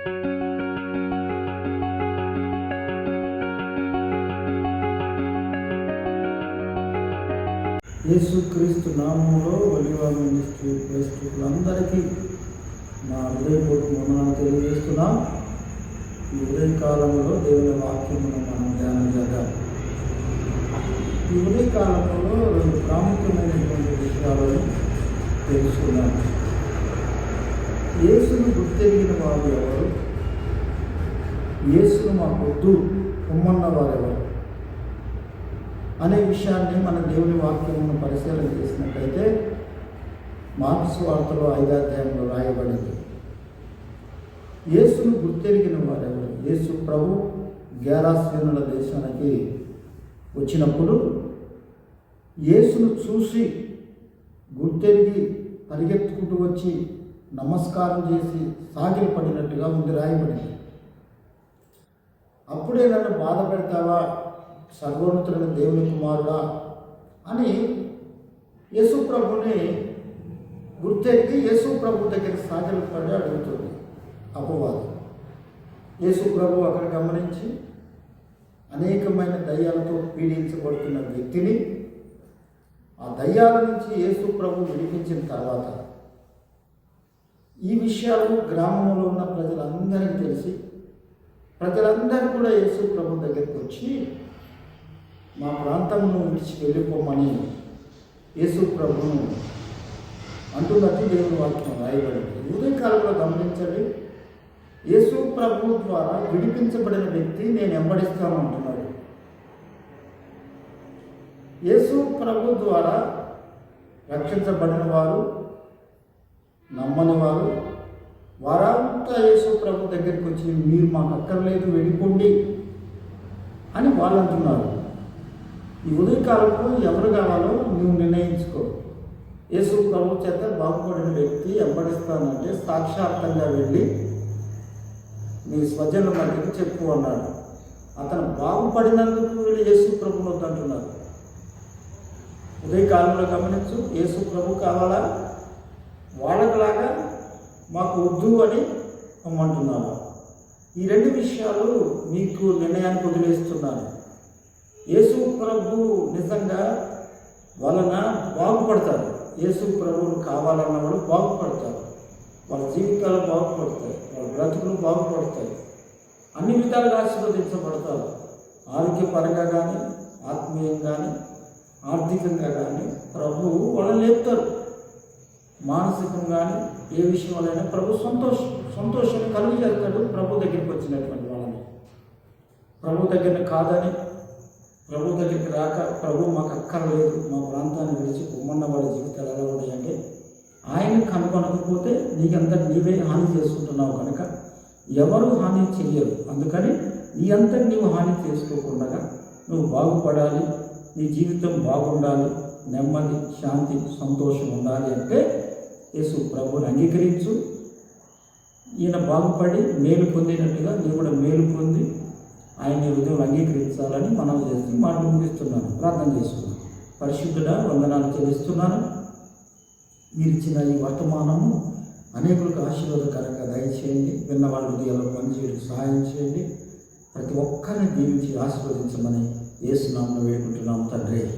యేసుక్రీస్తు నామంలో ఒలివా మినిస్ట్రీ ప్రేస్తులందరికీ నా హృదయపూర్వక వందనాలు తెలియజేస్తున్నాం. ఈ ఉదయకాలంలో దేవుని వాక్యమును మనం ధ్యానం చేద్దాం. ఈ ఉదయకాలంలో రెండు ప్రాముఖ్యమైనటువంటి విషయాలను తెలుసుకున్నాం యేసును గుర్తెరిగిన వారు ఎవరు? యేసును మా పొద్దు పొమ్మన్న వారు ఎవరు? అనే విషయాన్ని మన దేవుని వాక్యమును పరిశీలన చేసినట్లయితే మార్క్స్ వార్తలో ఐదాధ్యాయంలో రాయబడింది. యేసును గుర్తెరిగిన వారెవరు యేసు ప్రభు గ్యారాశ్రీనుల దేశానికి వచ్చినప్పుడు యేసును చూసి గుర్తెరిగి పరిగెత్తుకుంటూ వచ్చి నమస్కారం చేసి సాగిలి పడినట్టుగా ఉంది రాయబడింది. అప్పుడే నన్ను బాధ పెడతావా? సర్వోన్నతుడైన దేవుని కుమారుడా అని యేసు ప్రభుని గుర్తెరిగి యేసు ప్రభు దగ్గర సాగలు అడుగుతుంది. అపవాదం. యేసు ప్రభు అక్కడ గమనించి అనేకమైన దయ్యాలతో పీడించబడుతున్న వ్యక్తిని ఆ దయ్యాల నుంచి యేసు ప్రభు విడిపించిన తర్వాత ఈ విషయాలు గ్రామంలో ఉన్న ప్రజలందరికీ తెలిసి ప్రజలందరూ కూడా యేసు ప్రభు దగ్గరికి వచ్చి మా ప్రాంతంలో విడిచి వెళ్ళిపోమని యేసు ప్రభును అంటున్నట్టు దేవుని వాక్యం రాయబడింది. ఉదయకాలంలో గమనించండి యేసు ప్రభు ద్వారా విడిపించబడిన వ్యక్తి నేను వెంబడిస్తాను అంటున్నాడు. యేసు ప్రభు ద్వారా రక్షించబడిన వారు నమ్మని వారు వారంతా యేసు ప్రభు దగ్గరికి వచ్చి మీరు మాకు అక్కర్లేదు వెళ్ళిపోండి అని వాళ్ళు అంటున్నారు ఈ ఉదయకాలంలో ఎవరు కావాలో నువ్వు నిర్ణయించుకో. యేసు ప్రభు చేత బాగుపడిన వ్యక్తి ఎంబడిస్తానంటే సాక్షాత్తంగా వెళ్ళి మీ స్వజనుల మధ్యకి చెప్పు అన్నాడు. అతను బాగుపడినందుకు వీళ్ళు యేసు ప్రభుని వద్దంటున్నారు. ఉదయకాలంలో గమనించు యేసు ప్రభు కావాలా? వాళ్ళకులాగా మాకు వద్దు అని అమ్మంటున్నారు ఈ రెండు విషయాలు మీకు నిర్ణయానికి వదిలేస్తున్నాను యేసు ప్రభు నిజంగా వలన బాగుపడతారు. యేసు ప్రభువులు కావాలన్న వాళ్ళు బాగుపడతారు. వాళ్ళ జీవితాలు బాగుపడతాయి. వాళ్ళ బ్రతుకులు బాగుపడతాయి. అన్ని విధాలుగా ఆశీర్వదించబడతారు. ఆరోగ్యపరంగా కానీ ఆత్మీయంగా కానీ ఆర్థికంగా కానీ ప్రభువు వాళ్ళని లేపుతారు. మానసికంగాని ఏ విషయంలోనైనా ప్రభు సంతోష సంతోషాన్ని కలుగు చేస్తాడు ప్రభు దగ్గరికి వచ్చినటువంటి వాళ్ళని. ప్రభు దగ్గర కాదని ప్రభు దగ్గరికి రాక ప్రభు మాకు అక్కర్లేదు మా ప్రాంతాన్ని విడిచి పొమ్మన్న వాళ్ళ జీవితాలు ఎలా ఉన్నాయంటే ఆయన కనుగొనకపోతే నీకంత నీవే హాని చేసుకుంటున్నావు కనుక ఎవరు హాని చెయ్యరు. అందుకని నీ అంతా నీవు హాని చేసుకోకుండా నువ్వు బాగుపడాలి నీ జీవితం బాగుండాలి నెమ్మది శాంతి సంతోషం ఉండాలి అంటే యేసు ప్రభుని అంగీకరించు. ఈయన బాగుపడి మేలు పొందినట్టుగా నీవు కూడా మేలు పొంది ఆయన హృదయం అంగీకరించాలని మనం చేసి మాటలు ముగిస్తున్నాను. ప్రార్థన చేసుకున్నాను పరిశుద్ధుడ వందనాలు చెల్లిస్తున్నాను. మీరు ఇచ్చిన ఈ వర్తమానము అనేకులకు ఆశీర్వాదకరంగా దయచేయండి. విన్న వాళ్ళ హృదయాల్లో పనిచేయడానికి సహాయం చేయండి. ప్రతి ఒక్కరిని దీవించి ఆశీర్వదించమని ఏసునామను వేడుకుంటున్నాము తండ్రి.